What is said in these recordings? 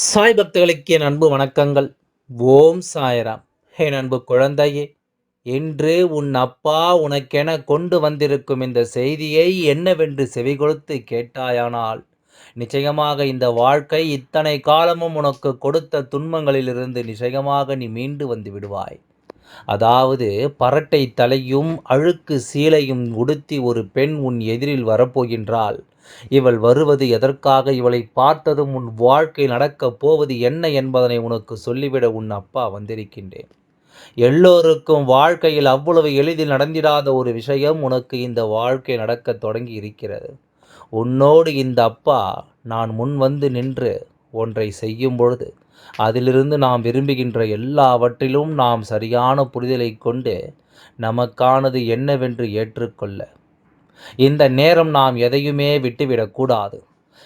சாய் பக்தர்களுக்கு என் அன்பு வணக்கங்கள். ஓம் சாயராம். என் அன்பு குழந்தையே இன்று உன் அப்பா உனக்கென கொண்டு வந்திருக்கும் இந்த செய்தியை என்னவென்று செவி கொடுத்து கேட்டாயானால் நிச்சயமாக இந்த வாழ்க்கை இத்தனை காலமும் உனக்கு கொடுத்த துன்பங்களிலிருந்து நிச்சயமாக நீ மீண்டு வந்து விடுவாய். அதாவது பரட்டை தலையும் அழுக்கு சீலையும் உடுத்தி ஒரு பெண் உன் எதிரில் வரப்போகின்றாள். இவள் வருவது எதற்காக இவளை பார்த்ததும் உன் வாழ்க்கை நடக்கப் போவது என்ன என்பதனை உனக்கு சொல்லிவிட உன் அப்பா வந்திருக்கின்றேன். எல்லோருக்கும் வாழ்க்கையில் அவ்வளவு எளிதில் நடந்திடாத ஒரு விஷயம் உனக்கு இந்த வாழ்க்கை நடக்க தொடங்கி இருக்கிறது. உன்னோடு இந்த அப்பா நான் முன் வந்து நின்று ஒன்றை செய்யும் பொழுது அதிலிருந்து நாம் விரும்புகின்ற எல்லாவற்றிலும் நாம் சரியான புரிதலை கொண்டு நமக்கானது என்னவென்று ஏற்றுக்கொள்ள இந்த நேரம் நாம் எதையுமே விட்டுவிடக்கூடாது.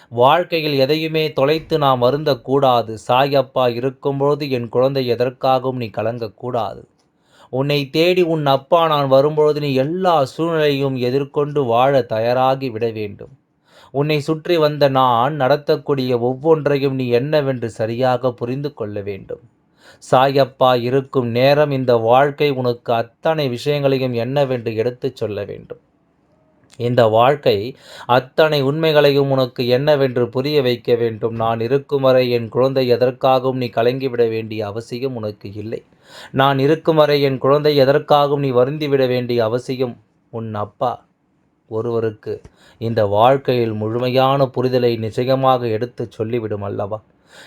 வாழ்க்கையில் எதையுமே தொலைத்து நாம் வருந்தக்கூடாது சாயப்பா இருக்கும்பொழுது என் குழந்தை எதற்காகவும் நீ கலங்கக்கூடாது. உன்னை தேடி உன் அப்பா நான் வரும்பொழுது நீ எல்லா சூழ்நிலையும் எதிர்கொண்டு வாழ தயாராகி விட வேண்டும். உன்னை சுற்றி வந்த நான் நடத்தக்கூடிய ஒவ்வொன்றையும் நீ என்னவென்று சரியாக புரிந்து கொள்ள வேண்டும். சாயப்பா இருக்கும் நேரம் இந்த வாழ்க்கை உனக்கு அத்தனை விஷயங்களையும் என்னவென்று எடுத்துச் சொல்ல வேண்டும். இந்த வாழ்க்கை அத்தனை உண்மைகளையும் உனக்கு என்னவென்று புரிய வைக்க வேண்டும். நான் இருக்கும் வரை என் குழந்தை எதற்காகவும் நீ கலங்கிவிட வேண்டிய அவசியம் உனக்கு இல்லை. நான் இருக்கும் வரை என் குழந்தை எதற்காகவும் நீ வருந்திவிட வேண்டிய அவசியம் உன் அப்பா ஒருவருக்கு. இந்த வாழ்க்கையில் முழுமையான புரிதலை நிச்சயமாக எடுத்து சொல்லிவிடும் அல்லவா?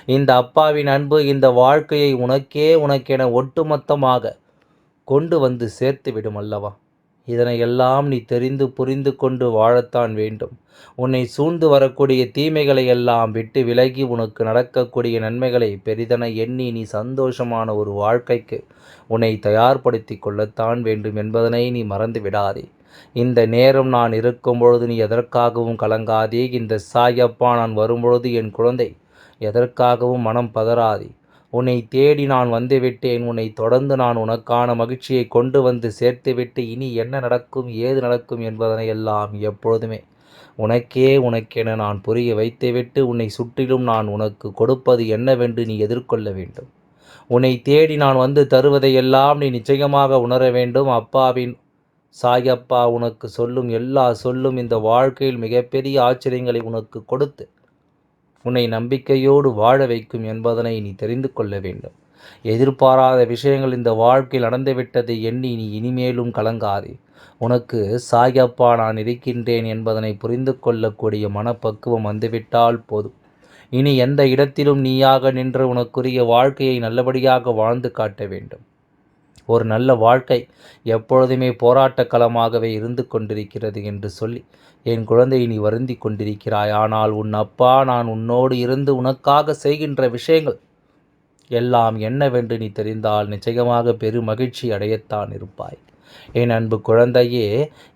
இந்த அப்பாவின் அன்பு இந்த வாழ்க்கையை உனக்கே உனக்கென ஒட்டுமொத்தமாக கொண்டு வந்து சேர்த்து விடும் அல்லவா? இதனை எல்லாம் நீ தெரிந்து புரிந்து கொண்டு வாழத்தான் வேண்டும். உன்னை சூழ்ந்து வரக்கூடிய தீமைகளை எல்லாம் விட்டு விலகி உனக்கு நடக்கக்கூடிய நன்மைகளை பெரிதென எண்ணி நீ சந்தோஷமான ஒரு வாழ்க்கைக்கு உன்னை தயார்படுத்தி கொள்ளத்தான் வேண்டும் என்பதனை நீ மறந்து விடாதே. இந்த நேரம் நான் இருக்கும் பொழுது நீ எதற்காகவும் கலங்காதே. இந்த சாயப்பா நான் வரும்பொழுது என் குழந்தை எதற்காகவும் மனம் பதறாதே. உன்னை தேடி நான் வந்துவிட்டேன். உன்னை தொடர்ந்து நான் உனக்கான மகிழ்ச்சியை கொண்டு வந்து சேர்த்துவிட்டு இனி என்ன நடக்கும் ஏது நடக்கும் என்பதனை எல்லாம் எப்பொழுதுமே உனக்கே உனக்கென நான் புரிய வைத்துவிட்டு உன்னை சுற்றிலும் நான் உனக்கு கொடுப்பது என்னவென்று நீ எதிர்கொள்ள வேண்டும். உன்னை தேடி நான் வந்து தருவதையெல்லாம் நீ நிச்சயமாக உணர வேண்டும். அப்பாவின் சாயப்பா உனக்கு சொல்லும் எல்லா சொல்லும் இந்த வாழ்க்கையில் மிகப்பெரிய ஆச்சரியங்களை உனக்கு கொடுத்து உன்னை நம்பிக்கையோடு வாழ வைக்கும் என்பதனை நீ தெரிந்து கொள்ள வேண்டும். எதிர்பாராத விஷயங்கள் இந்த வாழ்க்கையில் நடந்துவிட்டதை எண்ணி நீ இனிமேலும் கலங்காதே. உனக்கு சாயப்பா நான் இருக்கின்றேன் என்பதனை புரிந்து கொள்ளக்கூடிய மனப்பக்குவம் வந்துவிட்டால் போதும். இனி எந்த இடத்திலும் நீயாக நின்று உனக்குரிய வாழ்க்கையை நல்லபடியாக வாழ்ந்து காட்ட வேண்டும். ஒரு நல்ல வாழ்க்கை எப்பொழுதுமே போராட்ட களமாகவே இருந்து கொண்டிருக்கிறது என்று சொல்லி என் குழந்தை நீ வருந்தி கொண்டிருக்கிறாய். ஆனால் உன் அப்பா நான் உன்னோடு இருந்து உனக்காக செய்கின்ற விஷயங்கள் எல்லாம் என்னவென்று நீ தெரிந்தால் நிச்சயமாக பெரு மகிழ்ச்சி அடையத்தான் இருப்பாய். என் அன்பு குழந்தையே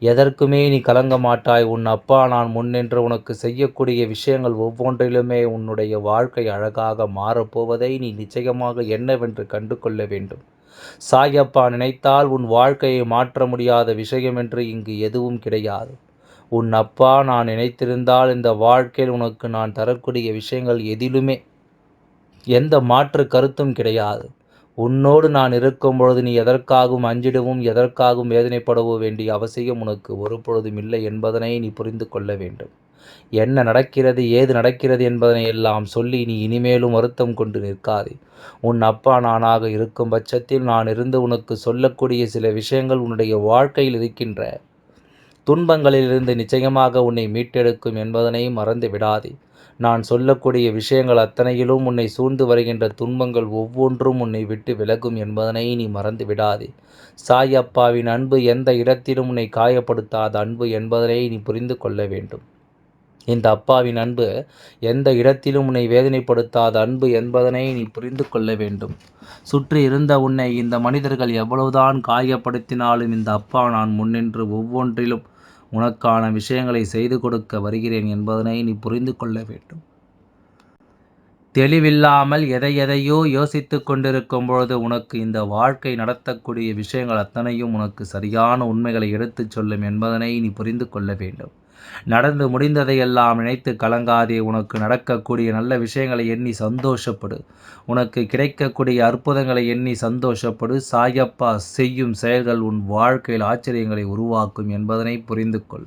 எதற்குமே நீ கலங்க மாட்டாய். உன் அப்பா நான் முன்னின்று உனக்கு செய்யக்கூடிய விஷயங்கள் ஒவ்வொன்றிலுமே உன்னுடைய வாழ்க்கை அழகாக மாறப்போவதை நீ நிச்சயமாக என்னவென்று கண்டு கொள்ள வேண்டும். சாயப்பா நினைத்தால் உன் வாழ்க்கையை மாற்ற முடியாத விஷயம் என்று இங்கு எதுவும் கிடையாது. உன் அப்பா நான் நினைத்திருந்தால் இந்த வாழ்க்கையில் உனக்கு நான் தரக்கூடிய விஷயங்கள் எதிலுமே எந்த மாற்று கருத்தும் கிடையாது. உன்னோடு நான் இருக்கும் பொழுது நீ எதற்காகவும் அஞ்சிடவும் எதற்காகவும் வேதனைப்படவோ வேண்டிய அவசியம் உனக்கு ஒரு பொழுதும் இல்லை என்பதனை நீ புரிந்து கொள்ள வேண்டும். என்ன நடக்கிறது ஏது நடக்கிறது என்பதனை எல்லாம் சொல்லி நீ இனிமேலும் வருத்தம் கொண்டு நிற்காதே. உன் அப்பா நானாக இருக்கும் பட்சத்தில் நான் இருந்து உனக்கு சொல்லக்கூடிய சில விஷயங்கள் உன்னுடைய வாழ்க்கையில் இருக்கின்ற துன்பங்களிலிருந்து நிச்சயமாக உன்னை மீட்டெடுக்கும் என்பதனை மறந்து விடாதே. நான் சொல்லக்கூடிய விஷயங்கள் அத்தனையிலும் உன்னை சூழ்ந்து வருகின்ற துன்பங்கள் ஒவ்வொன்றும் உன்னை விட்டு விலகும் என்பதனை நீ மறந்து விடாதே. சாயப்பாவின் அன்பு எந்த இடத்திலும் உன்னை காயப்படுத்தாத அன்பு என்பதனை நீ புரிந்து கொள்ள வேண்டும். இந்த அப்பாவின் அன்பு எந்த இடத்திலும் உன்னை வேதனைப்படுத்தாத அன்பு என்பதனை நீ புரிந்து கொள்ள வேண்டும். சுற்றி இருந்த உன்னை இந்த மனிதர்கள் எவ்வளவுதான் காயப்படுத்தினாலும் இந்த அப்பா நான் முன்னின்று ஒவ்வொன்றிலும் உனக்கான விஷயங்களை செய்து கொடுக்க வருகிறேன் என்பதனை நீ புரிந்து கொள்ள வேண்டும். தெளிவில்லாமல் எதை எதையோ யோசித்து கொண்டிருக்கும் பொழுது உனக்கு இந்த வாழ்க்கை நடத்தக்கூடிய விஷயங்கள் அத்தனையும் உனக்கு சரியான உண்மைகளை எடுத்துச் சொல்லும் என்பதனை நீ புரிந்து கொள்ள வேண்டும். நடந்து முடிந்ததையெல்லாம் நினைத்து கலங்காதே. உனக்கு நடக்கக்கூடிய நல்ல விஷயங்களை எண்ணி சந்தோஷப்படு. உனக்கு கிடைக்கக்கூடிய அற்புதங்களை எண்ணி சந்தோஷப்படு. சாயப்பா செய்யும் செயல்கள் உன் வாழ்க்கையில் ஆச்சரியங்களை உருவாக்கும் என்பதனை புரிந்து கொள்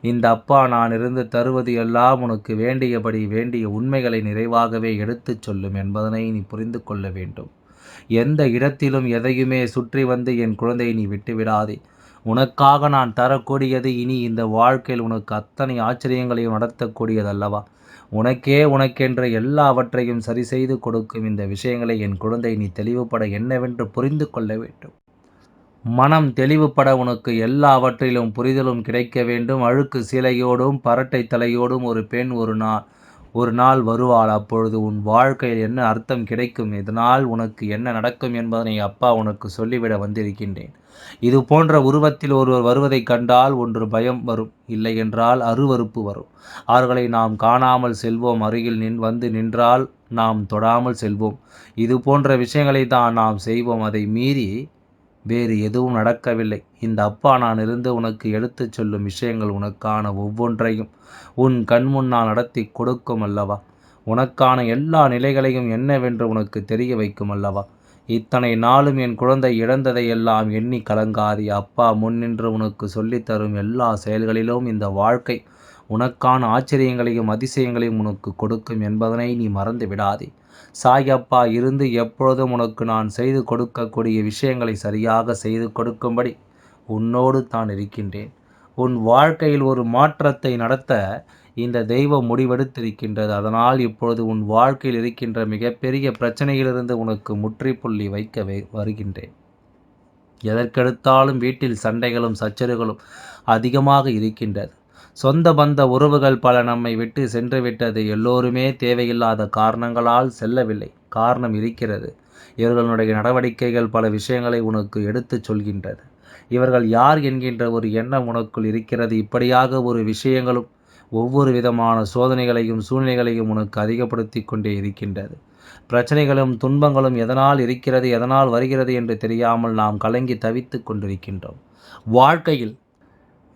இந்த அப்பா நான் இருந்து தருவது எல்லாம் உனக்கு வேண்டியபடி வேண்டிய உண்மைகளை நிறைவாகவே எடுத்துச் சொல்லும் என்பதனை நீ புரிந்து கொள்ள வேண்டும். எந்த இடத்திலும் எதையுமே சுற்றி வந்து என் குழந்தையை நீ விட்டுவிடாதே. உனக்காக நான் தரக்கூடியது இனி இந்த வாழ்க்கையில் உனக்கு அத்தனை ஆச்சரியங்களையும் நடத்தக்கூடியதல்லவா? உனக்கே உனக்கென்ற எல்லாவற்றையும் சரி செய்து கொடுக்கும் இந்த விஷயங்களை என் குழந்தை நீ தெளிவுபட என்னவென்று புரிந்து கொள்ள வேண்டும். மனம் தெளிவுபட உனக்கு எல்லாவற்றிலும் புரிதலும் கிடைக்க வேண்டும். அழுக்கு சிலையோடும் பரட்டை தலையோடும் ஒரு பெண் ஒரு நாள் ஒரு நாள் வருவாள். அப்பொழுது உன் வாழ்க்கையில் என்ன அர்த்தம் கிடைக்கும்? இதனால் உனக்கு என்ன நடக்கும் என்பதனை அப்பா உனக்கு சொல்லிவிட வந்திருக்கின்றேன். இது போன்ற உருவத்தில் ஒருவர் வருவதைக் கண்டால் ஒன்று பயம் வரும் இல்லை என்றால் அருவறுப்பு வரும். அவர்களை நாம் காணாமல் செல்வோம் அருகில் நின் வந்து நின்றால் நாம் தொடாமல் செல்வோம். இது போன்ற விஷயங்களை தான் நாம் செய்வோம். அதை மீறி வேறு எதுவும் நடக்கவில்லை. இந்த அப்பா நான் இருந்து உனக்கு எடுத்துச் சொல்லும் விஷயங்கள் உனக்கான ஒவ்வொன்றையும் உன் கண்முன்னால் நடத்தி கொடுக்கும் அல்லவா? உனக்கான எல்லா நிலைகளையும் என்னவென்று உனக்கு தெரிய வைக்கும் அல்லவா? இத்தனை நாளும் என் குழந்தை இழந்ததையெல்லாம் எண்ணி கலங்காதி. அப்பா முன்னின்று உனக்கு சொல்லித்தரும் எல்லா செயல்களிலும் இந்த வாழ்க்கை உனக்கான ஆச்சரியங்களையும் அதிசயங்களையும் உனக்கு கொடுக்கும் என்பதனை நீ மறந்து விடாதே. சாயப்பா இருந்து எப்பொழுதும் உனக்கு நான் செய்து கொடுக்கக்கூடிய விஷயங்களை சரியாக செய்து கொடுக்கும்படி உன்னோடு தான் இருக்கின்றேன். உன் வாழ்க்கையில் ஒரு மாற்றத்தை நடத்த இந்த தெய்வம் முடிவெடுத்திருக்கின்றது. அதனால் இப்பொழுது உன் வாழ்க்கையில் இருக்கின்ற மிகப்பெரிய பிரச்சனையிலிருந்து உனக்கு முற்றுப்புள்ளி வைக்க வருகின்றேன். எதற்கெடுத்தாலும் வீட்டில் சண்டைகளும் சச்சரவுகளும் அதிகமாக இருக்கின்றது. சொந்த பந்த உறவுகள் பல நம்மை விட்டு சென்று விட்டது எல்லோருமே தேவையில்லாத காரணங்களால் செல்லவில்லை. காரணம் இருக்கிறது. இவர்களுடைய நடவடிக்கைகள் பல விஷயங்களை உனக்கு எடுத்துச் சொல்கின்றது. இவர்கள் யார் என்கின்ற ஒரு எண்ணம் உனக்குள் இருக்கிறது. இப்படியாக ஒரு விஷயங்களும் ஒவ்வொரு விதமான சோதனைகளையும் சூழ்நிலைகளையும் உனக்கு அதிகப்படுத்தி கொண்டே இருக்கின்றது. பிரச்சனைகளும் துன்பங்களும் எதனால் இருக்கிறது எதனால் வருகிறது என்று தெரியாமல் நாம் கலங்கி தவித்து கொண்டிருக்கின்றோம். வாழ்க்கையில்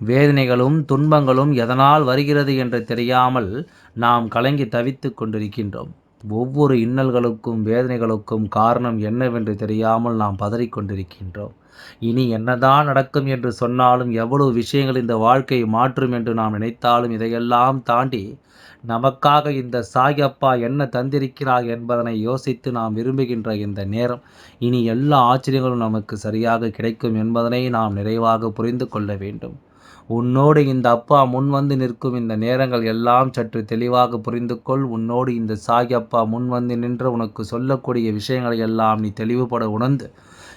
வேதனைகளும் துன்பங்களும் எதனால் வருகிறது என்று தெரியாமல் நாம் கலங்கி தவித்து கொண்டிருக்கின்றோம். ஒவ்வொரு இன்னல்களுக்கும் வேதனைகளுக்கும் காரணம் என்னவென்று தெரியாமல் நாம் பதறிக்கொண்டிருக்கின்றோம் இனி என்னதான் நடக்கும் என்று சொன்னாலும் எவ்வளவு விஷயங்கள் இந்த வாழ்க்கையை மாற்றும் என்று நாம் நினைத்தாலும் இதையெல்லாம் தாண்டி நமக்காக இந்த சாயப்பா என்ன தந்திருக்கிறார் என்பதனை யோசித்து நாம் விரும்புகின்ற இந்த நேரம் இனி எல்லா ஆச்சரியங்களும் நமக்கு சரியாக கிடைக்கும் என்பதனை நாம் நிறைவாக புரிந்து கொள்ள வேண்டும். உன்னோடு இந்த அப்பா முன் வந்து நிற்கும் இந்த நேரங்கள் எல்லாம் சற்று தெளிவாக புரிந்து கொள் உன்னோடு இந்த சாகி அப்பா முன் வந்து நின்று உனக்கு சொல்லக்கூடிய விஷயங்களை எல்லாம் நீ தெளிவுபட உணர்ந்து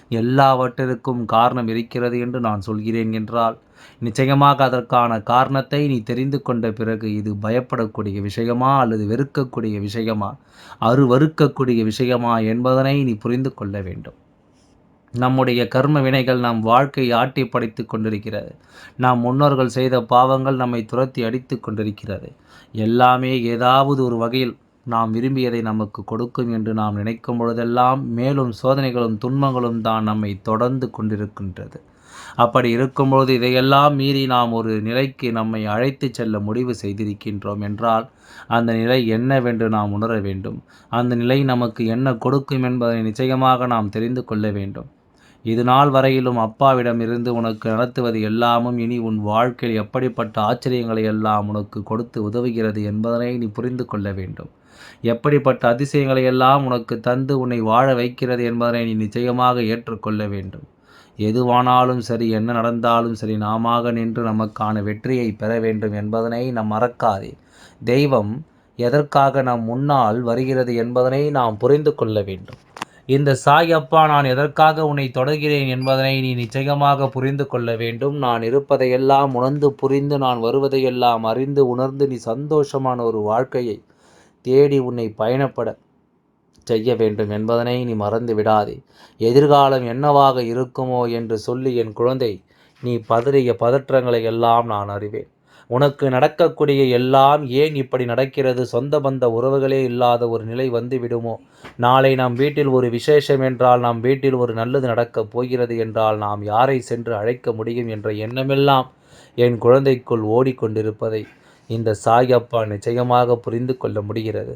எல்லாவற்றிற்கும் காரணம் இருக்கிறது என்று நான் சொல்கிறேன் என்றால் நிச்சயமாக அதற்கான காரணத்தை நீ தெரிந்து கொண்ட பிறகு இது பயப்படக்கூடிய விஷயமா அல்லது வெறுக்கக்கூடிய விஷயமா? அருவறுக்கக்கூடிய விஷயமா என்பதனை நீ புரிந்து கொள்ள வேண்டும். நம்முடைய கர்ம வினைகள் நம் வாழ்க்கையை ஆட்டி படைத்து கொண்டிருக்கிறது. நாம் முன்னோர்கள் செய்த பாவங்கள் நம்மை துரத்தி அடித்து கொண்டிருக்கிறது. எல்லாமே ஏதாவது ஒரு வகையில் நாம் விரும்பியதை நமக்கு கொடுக்கும் என்று நாம் நினைக்கும் பொழுதெல்லாம் மேலும் சோதனைகளும் துன்பங்களும் தான் நம்மை தொடர்ந்து கொண்டிருக்கின்றது. அப்படி இருக்கும்பொழுது இதையெல்லாம் மீறி நாம் ஒரு நிலைக்கு நம்மை அழைத்து செல்ல முடிவு செய்திருக்கின்றோம் என்றால் அந்த நிலை என்னவென்று நாம் உணர வேண்டும். அந்த நிலை நமக்கு என்ன கொடுக்கும் என்பதை நிச்சயமாக நாம் தெரிந்து கொள்ள வேண்டும். இது நாள் வரையிலும் அப்பாவிடம் இருந்து உனக்கு நடத்துவது எல்லாமும் இனி உன் வாழ்க்கையில் எப்படிப்பட்ட ஆச்சரியங்களை எல்லாம் உனக்கு கொடுத்து உதவுகிறது என்பதனை நீ புரிந்து கொள்ள வேண்டும். எப்படிப்பட்ட அதிசயங்களை எல்லாம் உனக்கு தந்து உன்னை வாழ வைக்கிறது என்பதனை நீ நிச்சயமாக ஏற்றுக்கொள்ள வேண்டும். எதுவானாலும் சரி என்ன நடந்தாலும் சரி நாம நின்று நமக்கான வெற்றியை பெற வேண்டும் என்பதனை நாம் மறக்காதே. தெய்வம் எதற்காக நம் முன்னால் வருகிறது என்பதனை நாம் புரிந்து கொள்ள வேண்டும். இந்த சாய் அப்பா நான் எதற்காக உன்னை தொடர்கிறேன் என்பதனை நீ நிச்சயமாக புரிந்து கொள்ள வேண்டும். நான் இருப்பதையெல்லாம் உணர்ந்து புரிந்து நான் வருவதையெல்லாம் அறிந்து உணர்ந்து நீ சந்தோஷமான ஒரு வாழ்க்கையை தேடி உன்னை பயணப்பட செய்ய வேண்டும் என்பதனை நீ மறந்து விடாதே. எதிர்காலம் என்னவாக இருக்குமோ என்று சொல்லி என் குழந்தை நீ பதறிய பதற்றங்களை எல்லாம் நான் அறிவேன். உனக்கு நடக்கக்கூடிய எல்லாம் ஏன் இப்படி நடக்கிறது? சொந்த பந்த உறவுகளே இல்லாத ஒரு நிலை வந்து விடுமோ நாளை நம் வீட்டில் ஒரு விசேஷம் என்றால் நம் வீட்டில் ஒரு நல்லது நடக்கப் போகிறது என்றால் நாம் யாரை சென்று அழைக்க முடியும் என்ற எண்ணமெல்லாம் என் குழந்தைக்குள் ஓடிக்கொண்டிருப்பதை இந்த சாயப்பா நிச்சயமாக புரிந்து கொள்ள முடிகிறது.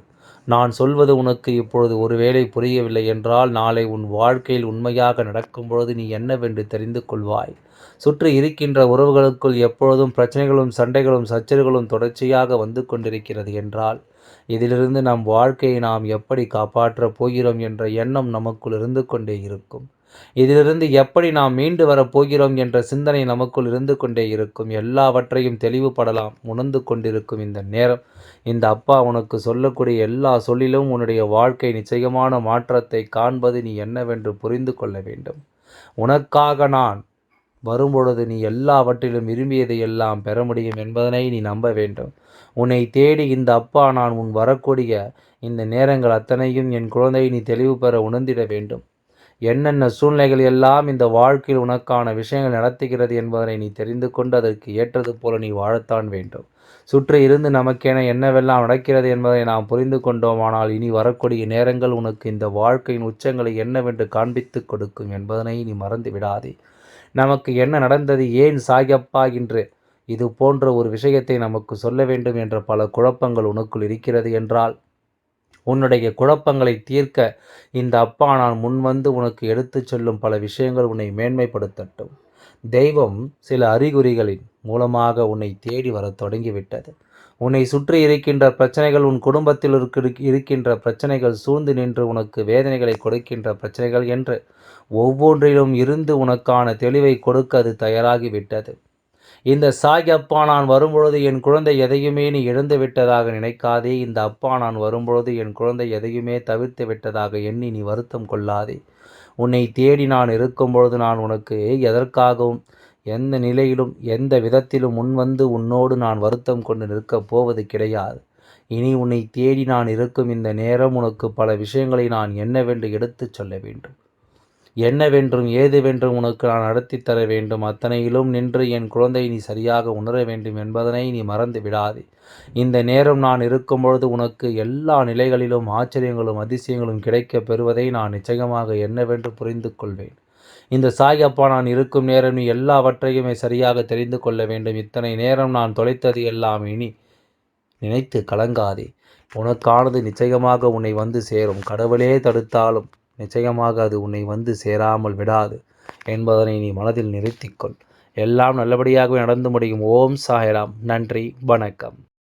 நான் சொல்வது உனக்கு இப்பொழுது ஒருவேளை புரியவில்லை என்றால் நாளை உன் வாழ்க்கையில் உண்மையாக நடக்கும்பொழுது நீ என்னவென்று தெரிந்து கொள்வாய். சுற்றி இருக்கின்ற உறவுகளுக்குள் எப்பொழுதும் பிரச்சனைகளும் சண்டைகளும் சச்சரவுகளும் தொடர்ச்சியாக வந்து கொண்டிருக்கிறது என்றால் இதிலிருந்து நம் வாழ்க்கையை நாம் எப்படி காப்பாற்றப் போகிறோம் என்ற எண்ணம் நமக்குள் இருந்து கொண்டே இருக்கும். இதிலிருந்து எப்படி நாம் மீண்டு வரப் போகிறோம் என்ற சிந்தனை நமக்குள் இருந்து கொண்டே இருக்கும். எல்லாவற்றையும் தெளிவுபடலாம் உணர்ந்து கொண்டிருக்கும் இந்த நேரம். இந்த அப்பா உனக்கு சொல்லக்கூடிய எல்லா சொல்லிலும் உன்னுடைய வாழ்க்கை நிச்சயமான மாற்றத்தை காண்பது நீ என்னவென்று புரிந்து கொள்ள வேண்டும். உனக்காக நான் வரும்பொழுது நீ எல்லாவற்றிலும் விரும்பியதை எல்லாம் பெற முடியும் என்பதனை நீ நம்ப வேண்டும். உன்னை தேடி இந்த அப்பா நான் உன் வரக்கூடிய இந்த நேரங்கள் அத்தனையும் என் குழந்தை நீ தெளிவு பெற உணர்ந்திட வேண்டும். என்னென்ன சூழ்நிலைகள் எல்லாம் இந்த வாழ்க்கையில் உனக்கான விஷயங்கள் நடத்துகிறது என்பதனை நீ தெரிந்து கொண்டு அதற்கு ஏற்றது போல நீ வாழத்தான் வேண்டும். சுற்றி இருந்து நமக்கென என்னவெல்லாம் நடக்கிறது என்பதை நாம் புரிந்து கொண்டோம். ஆனால் இனி வரக்கூடிய நேரங்கள் உனக்கு இந்த வாழ்க்கையின் உச்சங்களை என்னவென்று காண்பித்து கொடுக்கும் என்பதனை நீ மறந்து விடாதே. நமக்கு என்ன நடந்தது? ஏன் சாயப்பா என்று இது போன்ற ஒரு விஷயத்தை நமக்கு சொல்ல வேண்டும் என்ற பல குழப்பங்கள் உனக்குள் இருக்கிறது என்றால் உன்னுடைய குழப்பங்களை தீர்க்க இந்த அப்பா நான் முன்வந்து உனக்கு எடுத்துச் சொல்லும் பல விஷயங்கள் உன்னை மேன்மைப்படுத்தட்டும். தெய்வம் சில அறிகுறிகளின் மூலமாக உன்னை தேடி வர தொடங்கிவிட்டது. உன்னை சுற்றி இருக்கின்ற பிரச்சனைகள் உன் குடும்பத்தில் இருக்கின்ற பிரச்சனைகள் சூழ்ந்து நின்று உனக்கு வேதனைகளை கொடுக்கின்ற பிரச்சனைகள் என்று ஒவ்வொன்றிலும் இருந்து உனக்கான தெளிவை கொடுக்க அது தயாராகிவிட்டது. இந்த சாய் அப்பா நான் வரும்பொழுது என் குழந்தை எதையுமே நீ இழந்து விட்டதாக நினைக்காதே. இந்த அப்பா நான் வரும்பொழுது என் குழந்தை எதையுமே தவிர்த்து விட்டதாக எண்ணி நீ வருத்தம் கொள்ளாதே. உன்னை தேடி நான் இருக்கும் பொழுது நான் உனக்கு எதற்காகவும் எந்த நிலையிலும் எந்த விதத்திலும் முன்வந்து உன்னோடு நான் வருத்தம் கொண்டு நிற்கப் போவது கிடையாது. இனி உன்னை தேடி நான் இருக்கும் இந்த நேரம் உனக்கு பல விஷயங்களை நான் என்னவென்று எடுத்துச் சொல்ல வேண்டும். என்னவென்றும் ஏதுவென்றும் உனக்கு நான் நடத்தி தர வேண்டும். அத்தனையிலும் நின்று என் குழந்தை நீ சரியாக உணர வேண்டும் என்பதனை நீ மறந்து விடாதே. இந்த நேரம் நான் இருக்கும் பொழுது உனக்கு எல்லா நிலைகளிலும் ஆச்சரியங்களும் அதிசயங்களும் கிடைக்கப் பெறுவதை நான் நிச்சயமாக என்னவென்று புரிந்து கொள்வேன். இந்த சாய் அப்பா நான் இருக்கும் நேரம் நீ எல்லாவற்றையுமே சரியாக தெரிந்து கொள்ள வேண்டும். இத்தனை நேரம் நான் தொலைத்தது எல்லாம் இனி நினைத்து கலங்காதே. உனக்கானது நிச்சயமாக உன்னை வந்து சேரும். கடவுளே தடுத்தாலும் நிச்சயமாக அது உன்னை வந்து சேராமல் விடாது என்பதனை நீ மனதில் நிறுத்திக்கொள். எல்லாம் நல்லபடியாகவே நடந்து முடியும். ஓம் சாயராம். நன்றி. வணக்கம்.